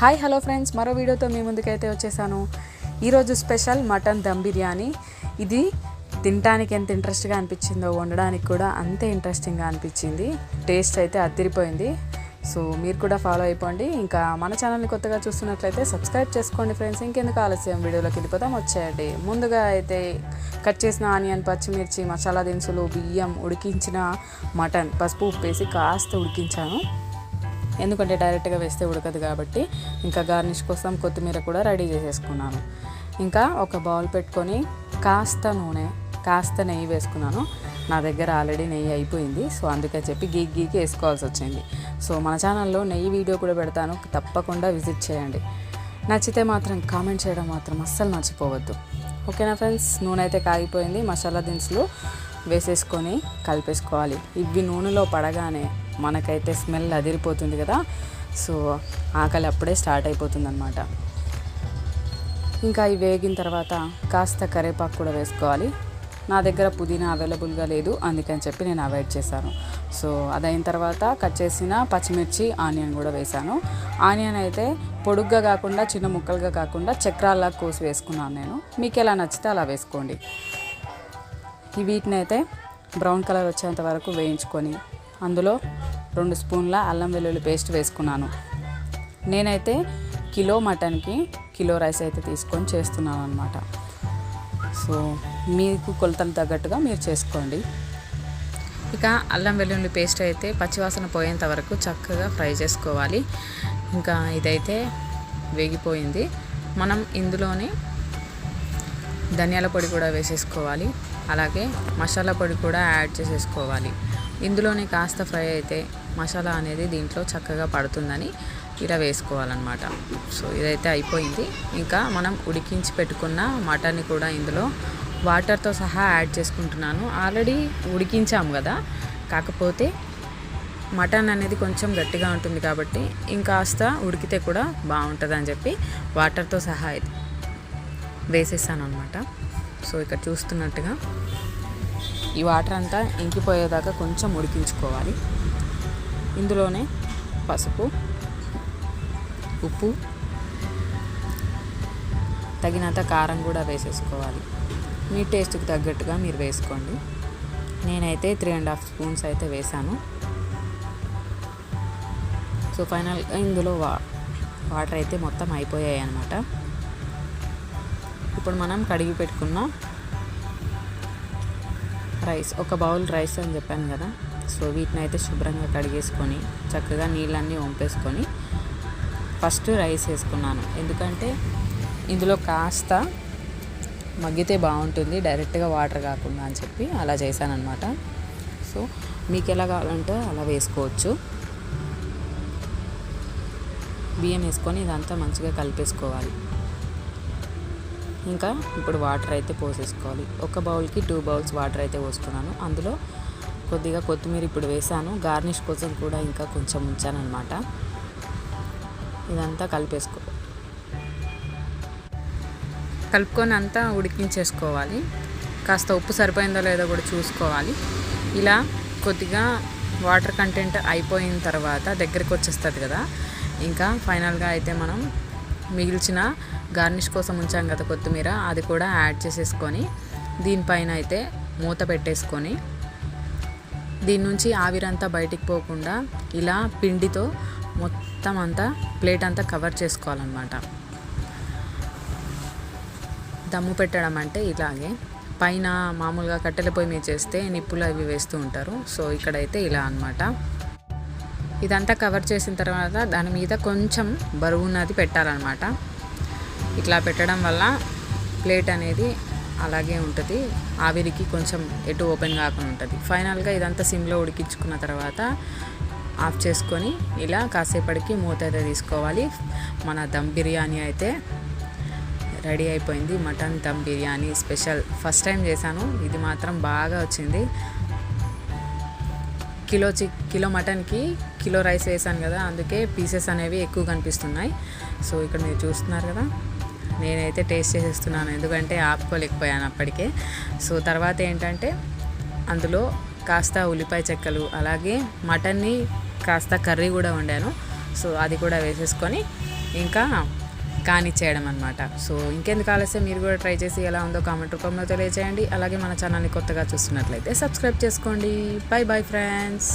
Hi hello friends. మరో వీడియోతో మీ ముందుకైతే వచ్చేసాను. ఈరోజు స్పెషల్ మటన్ దమ్ బిర్యానీ. ఇది తినడానికి ఎంత ఇంట్రెస్ట్గా అనిపించిందో వండడానికి కూడా అంతే ఇంట్రెస్టింగ్గా అనిపించింది. టేస్ట్ అయితే అదిరిపోయింది సో మీరు కూడా ఫాలో అయిపోండి. ఇంకా మన ఛానల్ని కొత్తగా చూస్తున్నట్లయితే సబ్స్క్రైబ్ చేసుకోండి ఫ్రెండ్స్. ఇంకెందుకు ఆలస్యం? వీడియోలోకి వెళ్ళిపోతాం వచ్చేయండి. ముందుగా అయితే కట్ చేసిన ఆనియన్ పచ్చిమిర్చి మసాలా దినుసులు బియ్యం ఉడికించిన మటన్ పసుపు ఉప్పు వేసి కాస్త ఉడికించాను. ఎందుకంటే డైరెక్ట్గా వేస్తే ఉడకదు కాబట్టి ఇంకా గార్నిష్ కోసం కొత్తిమీర కూడా రెడీ చేసేసుకున్నాను. ఇంకా ఒక బౌల్ పెట్టుకొని కాస్త నూనె కాస్త నెయ్యి వేసుకున్నాను. నా దగ్గర ఆల్రెడీ నెయ్యి అయిపోయింది. సో అందుకని చెప్పి గీక్ గీకి వేసుకోవాల్సి వచ్చింది. సో మన ఛానల్లో నెయ్యి వీడియో కూడా పెడతాను. తప్పకుండా విజిట్ చేయండి. నచ్చితే మాత్రం కామెంట్ చేయడం మాత్రం అస్సలు మర్చిపోవద్దు. ఓకేనా ఫ్రెండ్స్? నూనె అయితే కాగిపోయింది. మసాలా దినుసులు వేసేసుకొని కలిపేసుకోవాలి. ఇవి నూనెలో పడగానే మనకైతే స్మెల్ అదిరిపోతుంది కదా. సో ఆకలి అప్పుడే స్టార్ట్ అయిపోతుంది అనమాట ఇంకా ఇవి వేగిన తర్వాత కాస్త కరివేపాకు కూడా వేసుకోవాలి. నా దగ్గర పుదీనా అవైలబుల్గా లేదు అందుకని చెప్పి నేను అవాయిడ్ చేశాను. సో అదైన తర్వాత కట్ చేసిన పచ్చిమిర్చి ఆనియన్ కూడా వేశాను. ఆనియన్ అయితే పొడుగ్గా కాకుండా చిన్న ముక్కలుగా కాకుండా చక్రాల్లా కోసి వేసుకున్నాను నేను. మీకు ఎలా నచ్చితే అలా వేసుకోండి. ఈ వీటిని అయితే బ్రౌన్ కలర్ వచ్చేంత వరకు వేయించుకొని అందులో రెండు స్పూన్ల అల్లం వెల్లుల్లి పేస్ట్ వేసుకున్నాను. నేనైతే కిలో మటన్కి కిలో రైస్ అయితే తీసుకొని చేస్తున్నాను అనమాట సో మీకు కొలతలు తగ్గట్టుగా మీరు చేసుకోండి. ఇక అల్లం వెల్లుల్లి పేస్ట్ అయితే పచ్చివాసన పోయేంత వరకు చక్కగా ఫ్రై చేసుకోవాలి. ఇంకా ఇదైతే వేగిపోయింది. మనం ఇందులోనే ధనియాల పొడి కూడా వేసేసుకోవాలి. అలాగే మసాలా పొడి కూడా యాడ్ చేసేసుకోవాలి. ఇందులోనే కాస్త ఫ్రై అయితే మసాలా అనేది దీంట్లో చక్కగా పడుతుందని ఇలా వేసుకోవాలన్నమాట. సో ఇదైతే అయిపోయింది. ఇంకా మనం ఉడికించి పెట్టుకున్న మటన్ని కూడా ఇందులో వాటర్తో సహా యాడ్ చేసుకుంటున్నాను. ఆల్రెడీ ఉడికించాము కదా. కాకపోతే మటన్ అనేది కొంచెం గట్టిగా ఉంటుంది కాబట్టి ఇంకాస్త ఉడికితే కూడా బాగుంటుంది అని చెప్పి వాటర్తో సహా వేసేసాను అనమాట సో ఇక్కడ చూస్తున్నట్టుగా ఈ వాటర్ అంతా ఇంకిపోయేదాకా కొంచెం ఉడికించుకోవాలి. ఇందులోనే పసుపు ఉప్పు తగినంత కారం కూడా వేసేసుకోవాలి. మీ టేస్ట్కి తగ్గట్టుగా మీరు వేసుకోండి. నేనైతే త్రీ అండ్ హాఫ్ స్పూన్స్ అయితే వేసాను. సో ఫైనల్గా ఇందులో వా వాటర్ అయితే మొత్తం అయిపోయాయి అనమాట ఇప్పుడు మనం కడిగి పెట్టుకున్న రైస్ ఒక బౌల్ రైస్ అని చెప్పాను కదా. సో వీటిని అయితే శుభ్రంగా కడిగేసుకొని చక్కగా నీళ్ళన్నీ వంపేసుకొని ఫస్ట్ రైస్ వేసుకున్నాను. ఎందుకంటే ఇందులో కాస్త మగ్గితే బాగుంటుంది డైరెక్ట్గా వాటర్ కాకుండా అని చెప్పి అలా చేశానమాట అనమాట సో మీకు ఎలా కావాలంటే అలా వేసుకోవచ్చు. బియ్యం వేసుకొని ఇదంతా మంచిగా కలిపేసుకోవాలి. ఇంకా ఇప్పుడు వాటర్ అయితే పోసేసుకోవాలి. ఒక బౌల్కి టూ బౌల్స్ వాటర్ అయితే పోసుకున్నాను. అందులో కొద్దిగా కొత్తిమీర ఇప్పుడు వేసాను. గార్నిష్ కోసం కూడా ఇంకా కొంచెం ఉంచాను ఇదంతా కలిపేసుకో కలుపుకొని అంతా ఉడికించేసుకోవాలి. కాస్త ఉప్పు సరిపోయిందో లేదో కూడా చూసుకోవాలి. ఇలా కొద్దిగా వాటర్ కంటెంట్ అయిపోయిన తర్వాత దగ్గరికి వచ్చేస్తుంది కదా. ఇంకా ఫైనల్గా అయితే మనం మిగిల్చిన గార్నిష్ కోసం ఉంచాం కదా కొత్తిమీర అది కూడా యాడ్ చేసేసుకొని దీనిపైన అయితే మూత పెట్టేసుకొని దీని నుంచి ఆవిరంతా బయటికి పోకుండా ఇలా పిండితో మొత్తం అంతా ప్లేట్ అంతా కవర్ చేసుకోవాలన్నమాట. దమ్ము పెట్టడం అంటే ఇలాగే. పైన మామూలుగా కట్టెల పొయ్యి మీద చేస్తే నిప్పులు అవి వేస్తూ ఉంటారు. సో ఇక్కడైతే ఇలా అనమాట ఇదంతా కవర్ చేసిన తర్వాత దాని మీద కొంచెం బరువు ఉన్నది పెట్టాలన్నమాట. ఇట్లా పెట్టడం వల్ల ప్లేట్ అనేది అలాగే ఉంటుంది. ఆవిరికి కొంచెం ఎటు ఓపెన్ కాకుండా ఉంటుంది. ఫైనల్గా ఇదంతా సిమ్లో ఉడికించుకున్న తర్వాత ఆఫ్ చేసుకొని ఇలా కాసేపటికి మూత అయితే తీసుకోవాలి. మన దమ్ బిర్యానీ అయితే రెడీ అయిపోయింది. Mutton dum biryani special. First time చేశాను. ఇది మాత్రం బాగా వచ్చింది. కిలో చి కిలో మటన్కి కిలో రైస్ వేసాను కదా అందుకే పీసెస్ అనేవి ఎక్కువ కనిపిస్తున్నాయి. సో ఇక్కడ మీరు చూస్తున్నారు కదా నేనైతే టేస్ట్ చేసేస్తున్నాను ఎందుకంటే ఆపుకోలేకపోయాను అప్పటికే. సో తర్వాత ఏంటంటే అందులో కాస్త ఉల్లిపాయ చెక్కలు అలాగే మటన్ని కాస్త కర్రీ కూడా వండాను. సో అది కూడా వేసేసుకొని ఇంకా కానిచ్చేయడం అనమాట సో ఇంకెందుకు ఆలస్యం? మీరు కూడా ట్రై చేసి ఎలా ఉందో కామెంట్ రూపంలో తెలియజేయండి అలాగే మన ఛానల్ని కొత్తగా చూస్తున్నట్లయితే సబ్స్క్రైబ్ చేసుకోండి. Bye bye friends.